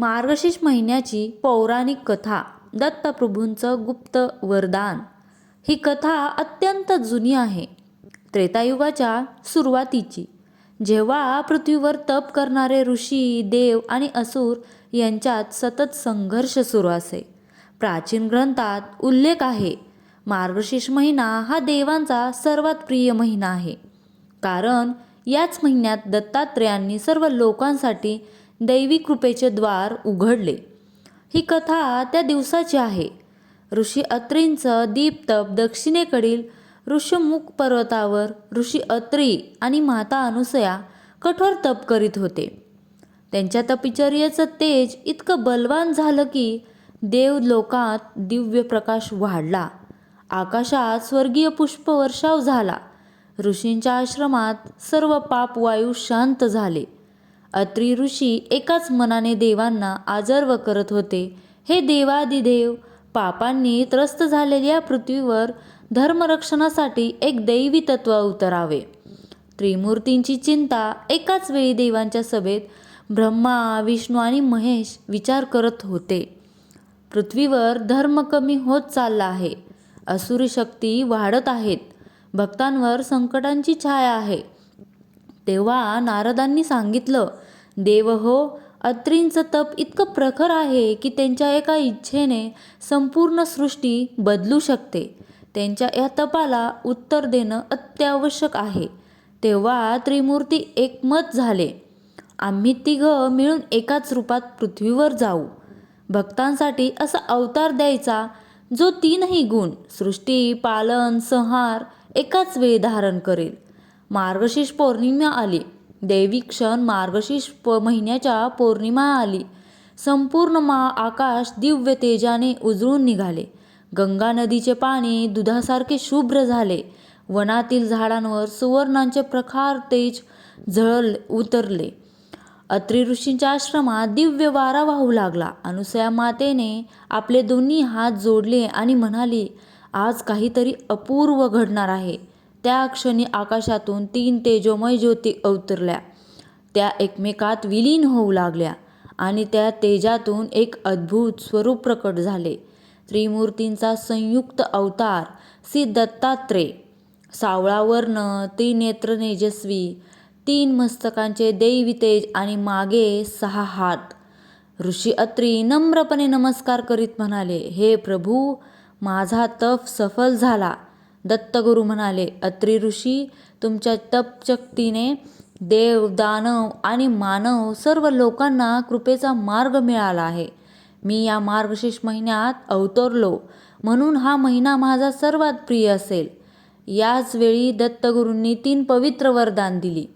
मार्गशीर्ष महिन्याची पौराणिक कथा दत्तप्रभूंचं गुप्त वरदान. ही कथा अत्यंत जुनी आहे. त्रेतायुगाच्या सुरुवातीची. जेव्हा पृथ्वीवर तप करणारे ऋषी देव आणि असुर यांच्यात सतत संघर्ष सुरू असे. प्राचीन ग्रंथात उल्लेख आहे मार्गशीर्ष महिना हा देवांचा सर्वात प्रिय महिना आहे. कारण याच महिन्यात दत्तात्रेयांनी सर्व लोकांसाठी दैवी कृपेचे द्वार उघडले. ही कथा त्या दिवसाची आहे. ऋषी अत्रींचं दीपतप दक्षिणेकडील ऋषमुख पर्वतावर ऋषी अत्री आणि माता अनुसया कठोर तप करीत होते. त्यांच्या तपिचर्याचं तेज इतकं बलवान झालं की देव लोकात दिव्य प्रकाश वाढला. आकाशात स्वर्गीय पुष्पवर्षाव झाला. ऋषींच्या आश्रमात सर्व पाप वायू शांत झाले. अत्री ऋषी एकाच मनाने देवांना आजर्व करत होते. हे देवादिदेव पापांनी त्रस्त झालेल्या पृथ्वीवर धर्मरक्षणासाठी एक दैवी तत्व उतरावे. त्रिमूर्तींची चिंता एकाच वेळी देवांच्या सभेत ब्रह्मा विष्णू आणि महेश विचार करत होते. पृथ्वीवर धर्म कमी होत चालला आहे. असुरी शक्ती वाढत आहेत. भक्तांवर संकटांची छाया आहे. तेव्हा नारदांनी सांगितलं देव हो अत्रींचं तप इतकं प्रखर आहे की त्यांच्या एका इच्छेने संपूर्ण सृष्टी बदलू शकते. त्यांच्या या तपाला उत्तर देणं अत्यावश्यक आहे. तेव्हा त्रिमूर्ती एकमत झाले. आम्ही तिघं मिळून एकाच रूपात पृथ्वीवर जाऊ. भक्तांसाठी असा अवतार द्यायचा जो तीनही गुण सृष्टी पालन संहार एकाच वेळी धारण करेल. मार्गशीर्ष पौर्णिमा आली. दैवी क्षण मार्गशीर्ष प महिन्याच्या पौर्णिमा आली. संपूर्ण मा आकाश दिव्य तेजाने उजळून निघाले. गंगा नदीचे पाणी दुधासारखे शुभ्र झाले. वनातील झाडांवर सुवर्णांचे प्रखार तेज झळ उतरले. अत्रि ऋषींच्या आश्रमात दिव्य वारा वाहू लागला. अनुसया मातेने आपले दोन्ही हात जोडले आणि म्हणाली आज काहीतरी अपूर्व घडणार आहे. त्या क्षणी आकाशातून तीन तेजोमय ज्योती अवतरल्या. त्या एकमेकात विलीन होऊ लागल्या आणि त्या तेजातून एक अद्भुत स्वरूप प्रकट झाले. त्रिमूर्तींचा संयुक्त अवतार श्री दत्तात्रेय. सावळा वर्ण त्रिनेत्र नेजस्वी तीन मस्तकांचे दैवी तेज आणि मागे सहा हात. ऋषी अत्री नम्रपणे नमस्कार करीत म्हणाले हे प्रभू माझा तप सफल झाला. दत्तगुरू म्हणाले अत्री ऋषी तुमच्या तपशक्तीने देव दानव आणि मानव सर्व लोकांना कृपेचा मार्ग मिळाला आहे. मी या मार्गशीर्ष महिन्यात अवतरलो. म्हणून हा महिना माझा सर्वात प्रिय असेल. याच वेळी दत्तगुरूंनी तीन पवित्र वरदान दिली.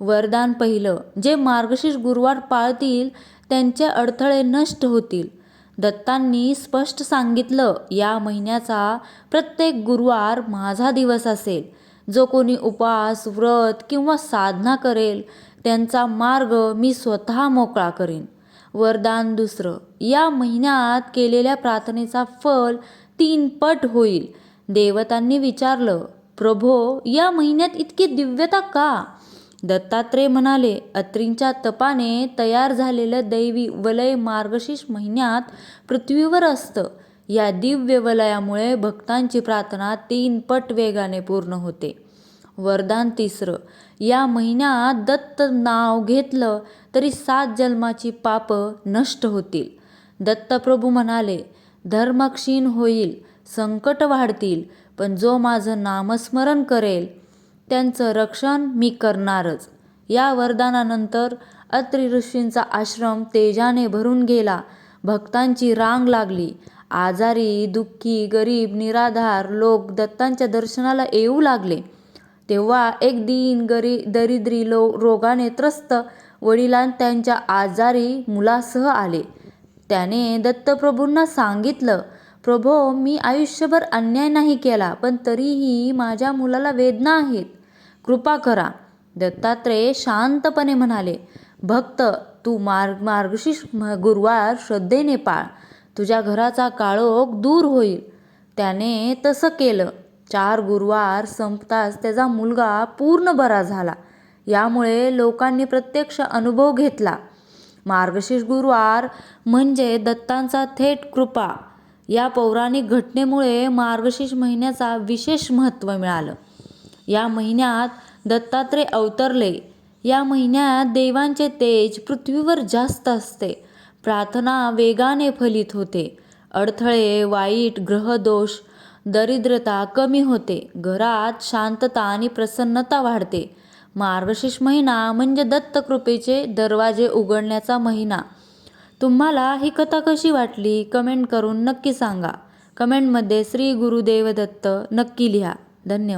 वरदान पहिलं जे मार्गशीर्ष गुरुवार पाळतील त्यांचे अडथळे नष्ट होतील. दत्तांनी स्पष्ट सांगितलं या महिन्याचा प्रत्येक गुरुवार माझा दिवस असेल. जो कोणी उपास व्रत किंवा साधना करेल त्यांचा मार्ग मी स्वतः मोकळा करेन. वरदान दुसरं या महिन्यात केलेल्या प्रार्थनेचा फल तीन पट होईल. देवतांनी विचारलं प्रभो या महिन्यात इतकी दिव्यता का? दत्तात्रेय म्हणाले अत्रींच्या तपाने तयार झालेलं दैवी वलय मार्गशीर्ष महिन्यात पृथ्वीवर असतं. या दिव्य वलयामुळे भक्तांची प्रार्थना तीन पट वेगाने पूर्ण होते. वरदान तिसरं या महिन्यात दत्त नाव घेतलं तरी सात जन्माची पापं नष्ट होतील. दत्तप्रभू म्हणाले धर्मक्षीण होईल संकट वाढतील पण जो माझं नामस्मरण करेल त्यांचं रक्षण मी करणारच. या वरदानानंतर अत्री ऋषींचा आश्रम तेजाने भरून गेला. भक्तांची रांग लागली. आजारी दुःखी गरीब निराधार लोक दत्तांच्या दर्शनाला येऊ लागले. तेव्हा एक दीन गरी दरिद्री लो रोगाने त्रस्त वडिलां त्यांच्या आजारी मुलासह आले. त्याने दत्तप्रभूंना सांगितलं प्रभो मी आयुष्यभर अन्याय नाही केला पण तरीही माझ्या मुलाला वेदना आहेत. कृपा करा. दत्तात्रेय शांतपणे म्हणाले भक्त तू मार्ग मार्गशीर्ष गुरुवार श्रद्धेने पाळ. तुझ्या घराचा काळोख दूर होईल. त्याने तसं केलं. चार गुरुवार संपताच त्याचा मुलगा पूर्ण बरा झाला. यामुळे लोकांनी प्रत्यक्ष अनुभव घेतला. मार्गशीर्ष गुरुवार म्हणजे दत्तांचा थेट कृपा. या पौराणिक घटनेमुळे मार्गशीर्ष महिन्याचा विशेष महत्त्व मिळालं. या महिन्यात दत्तात्रय अवतरले. या महिन्यात देवांचे तेज पृथ्वीवर जास्त असते. प्रार्थना वेगाने फलित होते. अडथळे वाईट ग्रहदोष दरिद्रता कमी होते. घरात शांतता आणि प्रसन्नता वाढते. मार्गशीर्ष महिना म्हणजे दत्तकृपेचे दरवाजे उघडण्याचा महिना. तुम्हाला ही कथा कशी वाटली? कमेंट करून नक्की सांगा. कमेंटमध्ये श्री गुरुदेव दत्त नक्की लिहा. धन्यवाद.